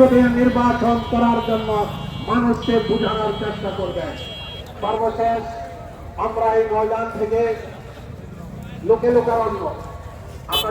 পদ্ধতি নির্বাচন করার জন্য মানুষকে বোঝানোর চেষ্টা করবেন সর্বশেষ, আমরা এই ময়দান থেকে লোকে লোকারণ্য। আমরা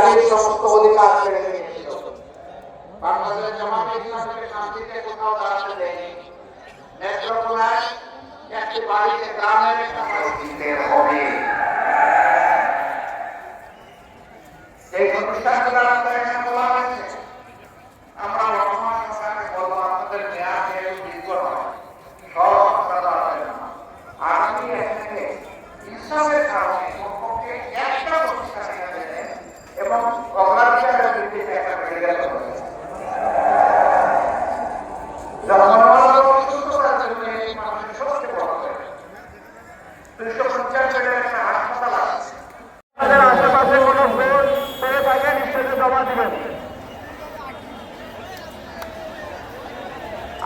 জাতির সমস্ত অধিকার ছেড়ে দিয়েছিল বাংলাদেশ জামাতে ইসলামকে শান্তিতে কোথাও দাঁড়াতে দেয়নি। নেত্রকোনায় একটি বাড়িতে গ্রামের একটা বাড়ি হবে।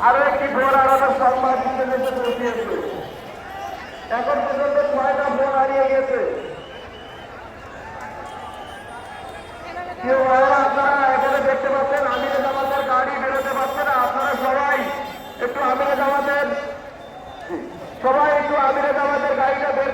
আরও একটি ভোট আলাদা সংবাদ ইন্টারনেটে পৌঁছিয়েছে এখন পর্যন্ত ছয়টা ভোট হারিয়ে গেছে? কেউ আপনারা এখানে দেখতে পাচ্ছেন, আমিরে জামাতের গাড়ি বেরোতে পারছে না, আপনারা সবাই একটু আমিরে জামাতের সবাই একটু আমিরে জামাতের গাড়িটা বের